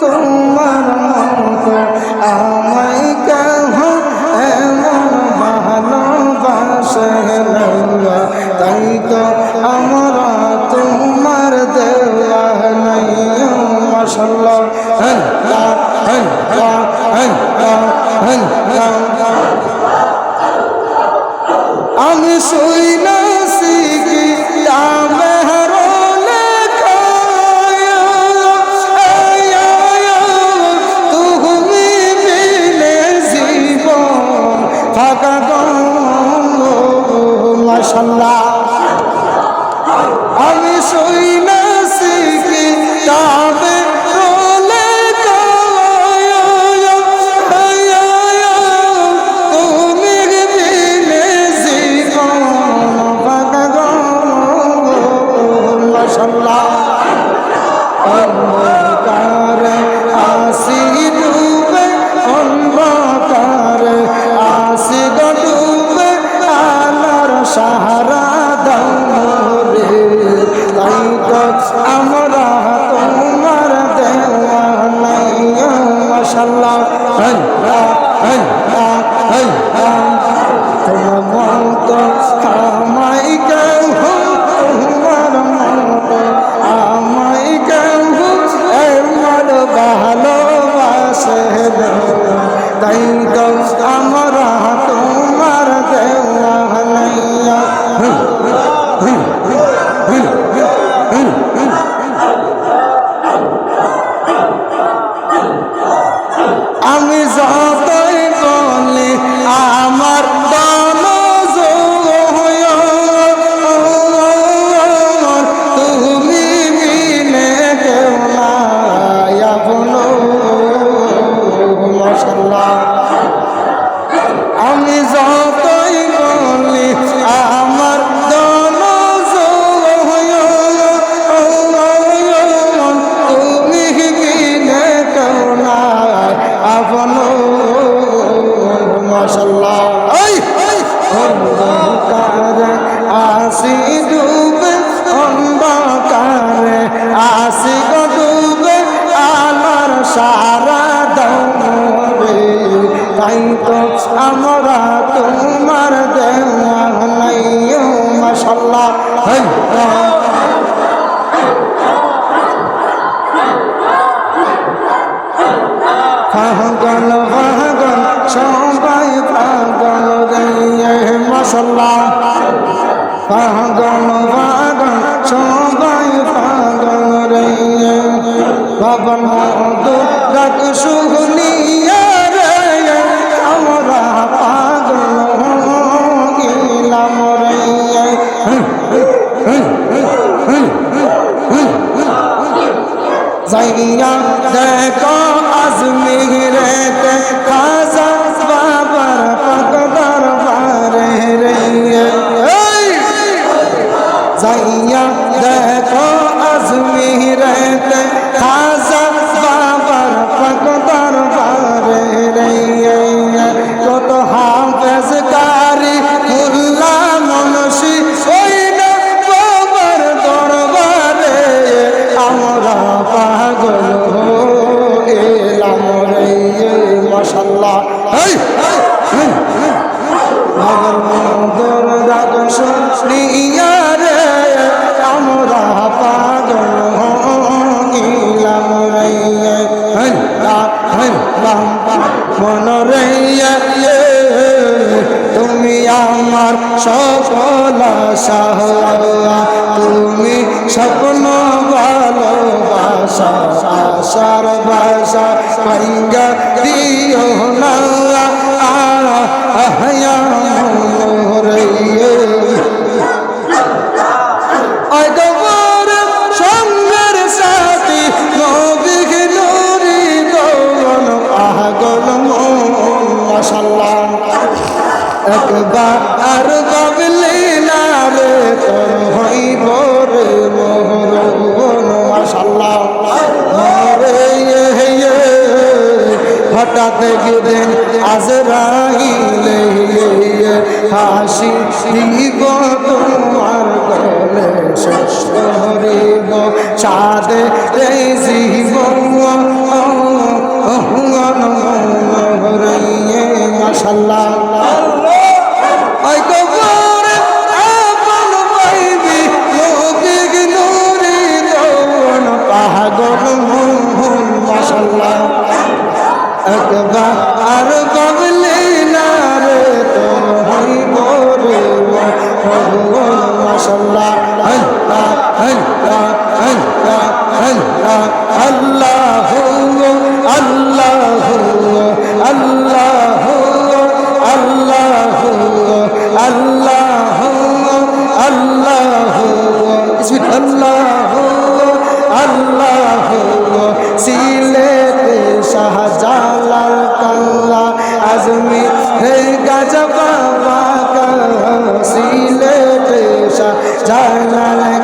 তোমার মতো আমায় কেহ এমন ভালোবাসে না তাই তো আমরা তোমার দেওয়া নাই মাসাল্লাহ হ্যাঁ হ্যাঁ হ্যাঁ হ্যাঁ হ্যাঁ আমি শুই আমি যতই তাই তো আমরা তোমার দেওয়া নাই মাসাল্লাহ পাগল পাগল সবাই পাগল রে মশাল্লাহ। পাগল পাগল সবাই পাগল রে বাবন মধু ডাক শুনিয়া যাইয়া দেখো আজমিরেতে মন রে তুমি আমার সফল সাহা তুমি স্বপ্ন ভালোবাসা আশার বাসা পাইঙ্গা দিও। একবার আর বাবলি না রে তোর হইব রে মোহর মশাল্লাহ ইয়ে হঠাৎ গিরেন আজরাইলে হাসি দিব তোমার গলে শেষ চাঁদে রে জীবন। সাল্লাহ আল্লাহ আল্লাহ আল্লাহ আল্লাহ আল্লাহ আল্লাহ আল্লাহ आजमी है गजबा का सील বোঝা যায় না